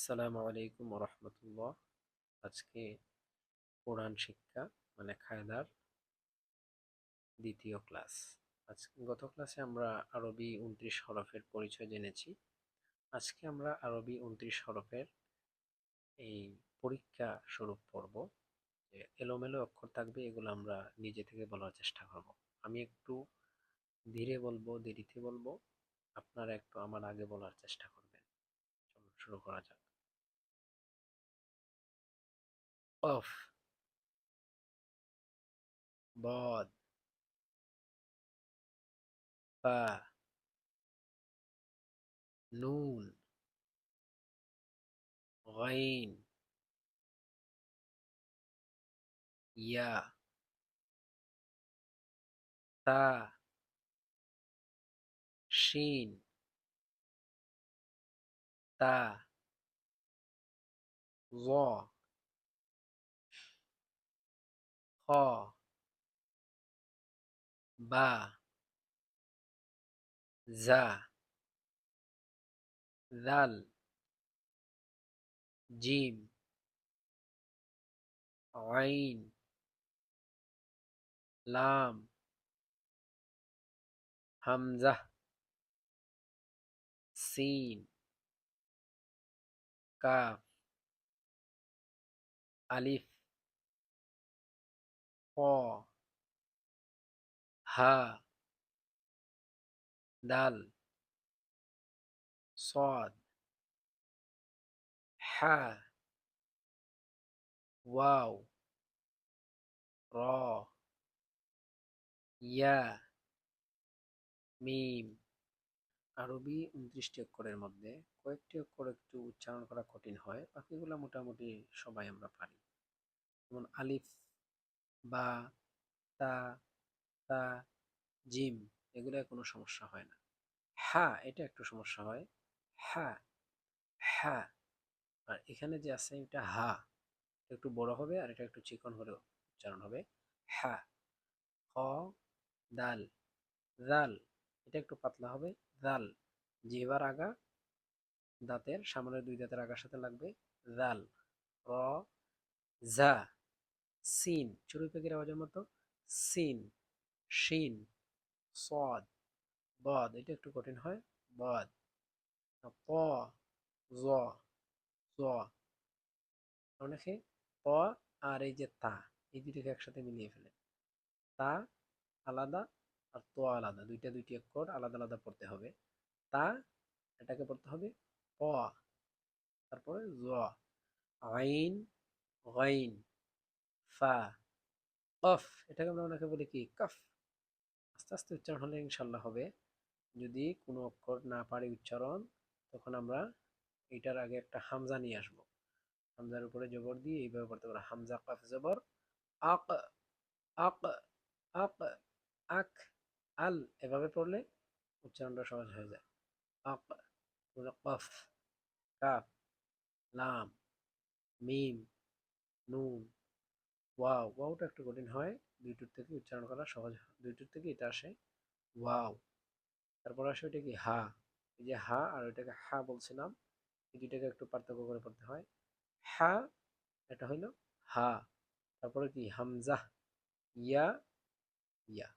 আসসালামু আলাইকুম রহমতুল্লাহ আজকে কোরআন শিক্ষা মানে খায়দার দ্বিতীয় ক্লাস। আজ, গত ক্লাসে আমরা আরবি উনত্রিশ হরফের পরিচয় জেনেছি। আজকে আমরা আরবি উনত্রিশ হরফের এই পরীক্ষা স্বরূপ যে এলোমেলো অক্ষর থাকবে, এগুলো আমরা নিজে থেকে বলার চেষ্টা করব। আমি একটু ধীরে বলব, দেরিতে বলব। আপনারা একটু আমার আগে বলার চেষ্টা করবেন। চলুন শুরু করা যাক। قف ضاد فا نون غين يا تا شين تا ظا বা। যা। জাল জিম আইন। লাম। হামজা। সিন। কাফ। আলিফ। ক হা দাল صاد হা ওয়াও র ইয়া মিম আরবি উনত্রিশটি অক্ষরের মধ্যে কয়েকটি অক্ষর একটু উচ্চারণ করা কঠিন হয় বাকিগুলো মোটামুটি সবাই আমরা পারি যেমন আলিফ বা তা তা, জিম এগুলো কোনো সমস্যা হয় না। হ্যাঁ এটা একটু সমস্যা হয়। হ্যাঁ হ্যাঁ আর এখানে যে আছে এটা হা একটু বড় হবে আর এটা একটু চিকন হলেও উচ্চারণ হবে। হ্যাঁ খ দাল দাল, এটা একটু পাতলা হবে। দাল, জিহ্বার আগা, দাঁতের সামনের দুই দাঁতের আগার সাথে লাগবে। দাল, র জা সিন চড়ুই পাখির আওয়াজের মতো, সিন, শিন, সদ, বদ, এটা একটু কঠিন হয়, বদ প, জ জ অনেকে প আর এই যে তা, এই দুটিকে একসাথে মিলিয়ে ফেলে। তা আলাদা আর তো আলাদা, দুইটা দুইটি অক্ষর আলাদা আলাদা পড়তে হবে। তা এটাকে পড়তে হবে প, তারপরে জ, আইন, গাইন ফা কফ এটাকে আমরা ওনাকে বলি কি, কফ। আস্তে আস্তে উচ্চারণ হলে ইনশাল্লাহ হবে। যদি কোনো অক্ষর না পারি উচ্চারণ, তখন আমরা এটার আগে একটা হামজা নিয়ে আসব। হামজার উপরে জবর দিয়ে এইভাবে পড়তে পারো। হামজা, কফ, জবর, আক আক আক আক, আল এভাবে পড়লে উচ্চারণটা সহজ হয়ে যায়। আক কফ, কাফ, লাম, মিম, নুন ওয়াও ওয়াওটা একটু কঠিন হয়। দুইটুর থেকে উচ্চারণ করা সহজ দুইটুর থেকে এটা আসে ওয়াও তারপর আসে ওইটা কি হা। এই যে হা আর ওইটাকে হা বলছিলাম, এই দুইটাকে একটু পার্থক্য করে পড়তে হয়। হা, এটা হইল হা। তারপরে কি? হামজা, ইয়া ইয়া।